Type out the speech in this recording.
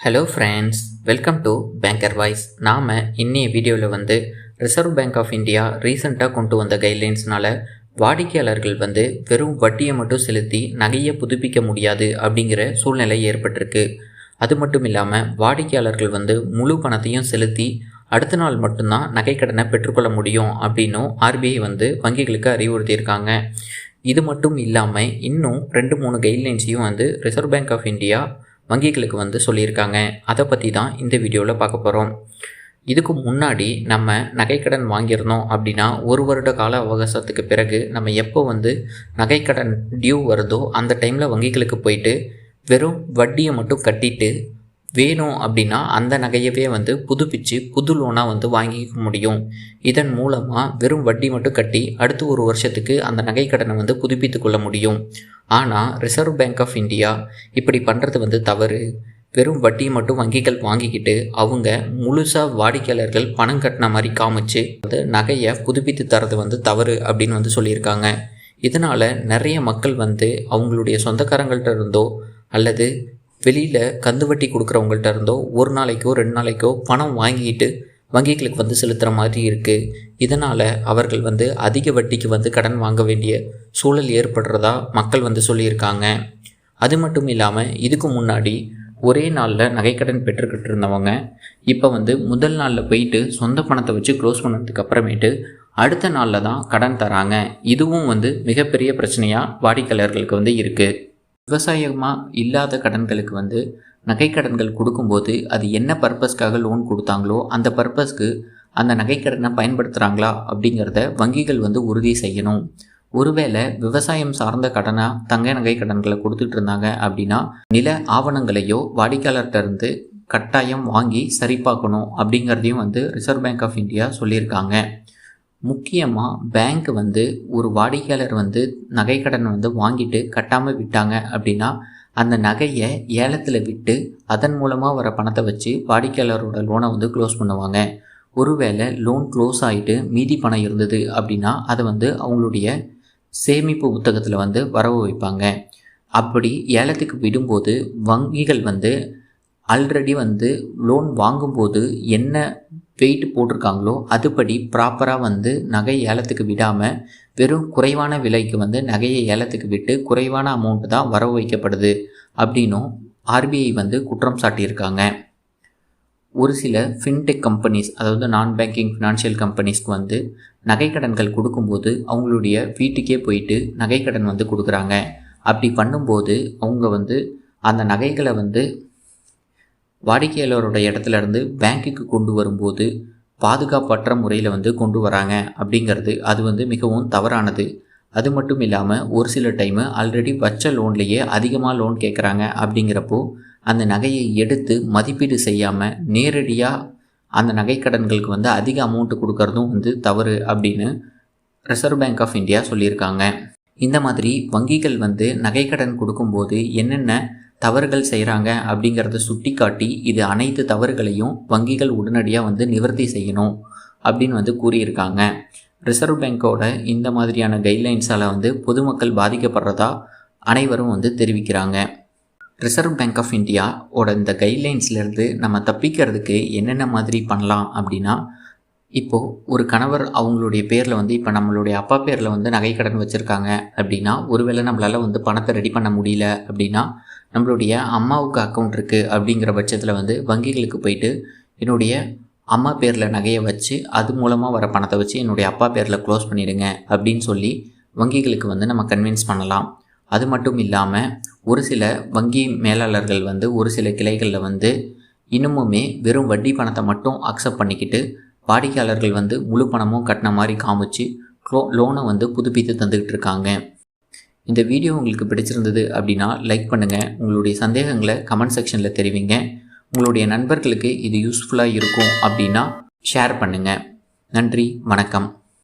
Hello friends welcome to banker voice நாம் இன்னைய வீடியோவில் வந்து ரிசர்வ் பேங்க் ஆஃப் இந்தியா ரீசெண்டாக கொண்டு வந்த கைட்லைன்ஸ்னால் வாடிக்கையாளர்கள் வந்து வெறும் வட்டியை மட்டும் செலுத்தி நகையை புதுப்பிக்க முடியாது அப்படிங்கிற சூழ்நிலை ஏற்பட்டிருக்கு. அது மட்டும் இல்லாமல் வாடிக்கையாளர்கள் வந்து முழு பணத்தையும் செலுத்தி அடுத்த நாள் மட்டும்தான் நகைக்கடனை பெற்றுக்கொள்ள முடியும் அப்படின்னும் ஆர்பிஐ வந்து வங்கிகளுக்கு அறிவுறுத்தியிருக்காங்க. இது மட்டும் இல்லாமல் இன்னும் ரெண்டு மூணு கைட்லைன்ஸையும் வந்து ரிசர்வ் பேங்க் ஆஃப் இந்தியா வங்கிகளுக்கு வந்து சொல்லியிருக்காங்க. அதை பற்றி தான் இந்த வீடியோவில் பார்க்க போகிறோம் இதுக்கு முன்னாடி நம்ம நகைக்கடன் வாங்கியிருந்தோம் அப்படின்னா ஒரு வருட கால அவகாசத்துக்கு பிறகு நம்ம எப்போ வந்து நகைக்கடன் டியூ வருதோ அந்த டைமில் வங்கிகளுக்கு போயிட்டு வெறும் வட்டியை மட்டும் கட்டிட்டு வேணும் அப்படின்னா அந்த நகையவே வந்து புதுப்பிச்சு புது லோனாக வந்து வாங்கிக்க முடியும். இதன் மூலமாக வெறும் வட்டி மட்டும் கட்டி அடுத்து ஒரு வருஷத்துக்கு அந்த நகைக்கடனை வந்து புதுப்பித்து கொள்ள முடியும். ஆனால் ரிசர்வ் பேங்க் ஆஃப் இந்தியா இப்படி பண்ணுறது வந்து தவறு. வெறும் வட்டி மட்டும் வங்கிகள் வாங்கிக்கிட்டு அவங்க முழுசாக வாடிக்கையாளர்கள் பணம் கட்டின மாதிரி காமிச்சு வந்து நகையை புதுப்பித்து தரது வந்து தவறு அப்படின்னு வந்து சொல்லியிருக்காங்க. இதனால் நிறைய மக்கள் வந்து அவங்களுடைய சொந்தக்காரங்கள்ட்ட இருந்தோ அல்லது வெளியில் கந்து வட்டி கொடுக்குறவங்கள்ட்ட இருந்தோ ஒரு நாளைக்கோ ரெண்டு நாளைக்கோ பணம் வாங்கிட்டு வங்கிகளுக்கு வந்து செலுத்துகிற மாதிரி இருக்குது இதனால் அவர்கள் வந்து அதிக வட்டிக்கு வந்து கடன் வாங்க வேண்டிய சூழல் ஏற்படுறதா மக்கள் வந்து சொல்லியிருக்காங்க. அது மட்டும் இல்லாமல் இதுக்கு முன்னாடி ஒரே நாளில் நகைக்கடன் பெற்றுக்கிட்டு இருந்தவங்க இப்போ வந்து முதல் நாளில் போயிட்டு சொந்த பணத்தை வச்சு க்ளோஸ் பண்ணதுக்கு அப்புறமேட்டு அடுத்த நாளில் தான் கடன் தராங்க. இதுவும் வந்து மிகப்பெரிய பிரச்சனையாக வாடிக்கையாளர்களுக்கு வந்து இருக்குது விவசாயமாக இல்லாத கடன்களுக்கு வந்து நகைக்கடன்கள் கொடுக்கும்போது அது என்ன பர்பஸ்க்காக லோன் கொடுத்தாங்களோ அந்த பர்பஸ்க்கு அந்த நகைக்கடனை பயன்படுத்துகிறாங்களா அப்படிங்கிறத வங்கிகள் வந்து உறுதி செய்யணும். ஒருவேளை விவசாயம் சார்ந்த கடனாக தங்க நகை கடன்களை கொடுத்துட்டு இருந்தாங்க அப்படின்னா நில ஆவணங்களையோ வாடிக்கையாளர்கிட்ட இருந்து கட்டாயம் வாங்கி சரிபார்க்கணும் அப்படிங்கிறதையும் வந்து ரிசர்வ் பேங்க் ஆஃப் இந்தியா சொல்லியிருக்காங்க. முக்கியமாக பேங்க் வந்து ஒரு வாடிக்கையாளர் வந்து நகைக்கடன் வந்து வாங்கிட்டு கட்டாமல் விட்டாங்க அப்படின்னா அந்த நகையை ஏலத்தில் விட்டு அதன் மூலமாக வர பணத்தை வச்சு வாடிக்கையாளரோட லோனை வந்து க்ளோஸ் பண்ணுவாங்க. ஒருவேளை லோன் க்ளோஸ் ஆகிட்டு மீதி பணம் இருந்தது அப்படின்னா அதை வந்து அவங்களுடைய சேமிப்பு புத்தகத்தில் வந்து வரவு வைப்பாங்க. அப்படி ஏலத்துக்கு விடும்போது வங்கிகள் வந்து ஆல்ரெடி வந்து லோன் வாங்கும்போது என்ன வெயிட் போட்டிருக்காங்களோ அதுபடி ப்ராப்பராக வந்து நகை ஏலத்துக்கு விடாமல் வெறும் குறைவான விலைக்கு வந்து நகையை ஏலத்துக்கு விட்டு குறைவான அமௌண்ட்டு தான் வரவு வைக்கப்படுது அப்படின்னும் ஆர்பிஐ வந்து குற்றம் சாட்டியிருக்காங்க. ஒரு சில ஃபின்டெக் கம்பெனிஸ் அதாவது நான் பேங்கிங் ஃபினான்ஷியல் கம்பெனிஸ்க்கு வந்து நகைக்கடன்கள் கொடுக்கும்போது அவங்களுடைய வீட்டுக்கே போயிட்டு நகைக்கடன் வந்து கொடுக்குறாங்க. அப்படி பண்ணும்போது அவங்க வந்து அந்த நகைகளை வந்து வாடிக்கையாளரோட இடத்துல இருந்து பேங்க்குக்கு கொண்டு வரும்போது பாதுகாப்பற்ற முறையில் வந்து கொண்டு வராங்க அப்படிங்கிறது அது வந்து மிகவும் தவறானது. அது மட்டும் இல்லாமல் ஒரு சில டைமு ஆல்ரெடி வச்ச லோன்லேயே அதிகமாக லோன் கேட்குறாங்க அப்படிங்கிறப்போ அந்த நகையை எடுத்து மதிப்பீடு செய்யாமல் நேரடியாக அந்த நகைக்கடன்களுக்கு வந்து அதிக அமௌண்ட்டு கொடுக்கறதும் வந்து தவறு அப்படின்னு ரிசர்வ் பேங்க் ஆஃப் இந்தியா சொல்லியிருக்காங்க. இந்த மாதிரி வங்கிகள் வந்து நகைக்கடன் கொடுக்கும்போது என்னென்ன தவறுகள் செய்கிறாங்க அப்படிங்கிறத சுட்டி காட்டி இது அனைத்து தவறுகளையும் வங்கிகள் உடனடியாக வந்து நிவர்த்தி செய்யணும் அப்படின்னு வந்து கூறியிருக்காங்க. ரிசர்வ் பேங்க்கோட இந்த மாதிரியான கைட்லைன்ஸால் வந்து பொதுமக்கள் பாதிக்கப்படுறதா அனைவரும் வந்து தெரிவிக்கிறாங்க. ரிசர்வ் பேங்க் ஆஃப் இந்தியாவோட இந்த கைட்லைன்ஸ்லேருந்து நம்ம தப்பிக்கிறதுக்கு என்னென்ன மாதிரி பண்ணலாம் அப்படின்னா இப்போது ஒரு கணவர் அவங்களுடைய பேரில் வந்து இப்போ நம்மளுடைய அப்பா பேரில் வந்து நகைக்கடன் வச்சுருக்காங்க அப்படின்னா ஒருவேளை நம்மளால் வந்து பணத்தை ரெடி பண்ண முடியல அப்படின்னா நம்மளுடைய அம்மாவுக்கு அக்கௌண்ட் இருக்குது அப்படிங்கிற பட்சத்தில் வந்து வங்கிகளுக்கு போயிட்டு என்னுடைய அம்மா பேரில் நகையை வச்சு அது மூலமாக வர பணத்தை வச்சு என்னுடைய அப்பா பேரில் க்ளோஸ் பண்ணிடுங்க அப்படின்னு சொல்லி வங்கிகளுக்கு வந்து நம்ம கன்வின்ஸ் பண்ணலாம். அது மட்டும் இல்லாமல் ஒரு சில வங்கி மேலாளர்கள் வந்து ஒரு சில கிளைகளில் வந்து இன்னமுமே வெறும் வட்டி பணத்தை மட்டும் அக்செப்ட் பண்ணிக்கிட்டு வாடிக்கையாளர்கள் வந்து முழு பணமும் கட்டின மாதிரி காமிச்சு லோ லோனை வந்து புதுப்பித்து தந்துக்கிட்டு இருக்காங்க. இந்த வீடியோ உங்களுக்கு பிடிச்சிருந்தது அப்படின்னா லைக் பண்ணுங்கள் உங்களுடைய சந்தேகங்களை கமெண்ட் செக்ஷனில் தெரிவிங்க. உங்களுடைய நண்பர்களுக்கு இது யூஸ்ஃபுல்லாக இருக்கும் அப்படின்னா ஷேர் பண்ணுங்கள் நன்றி வணக்கம்.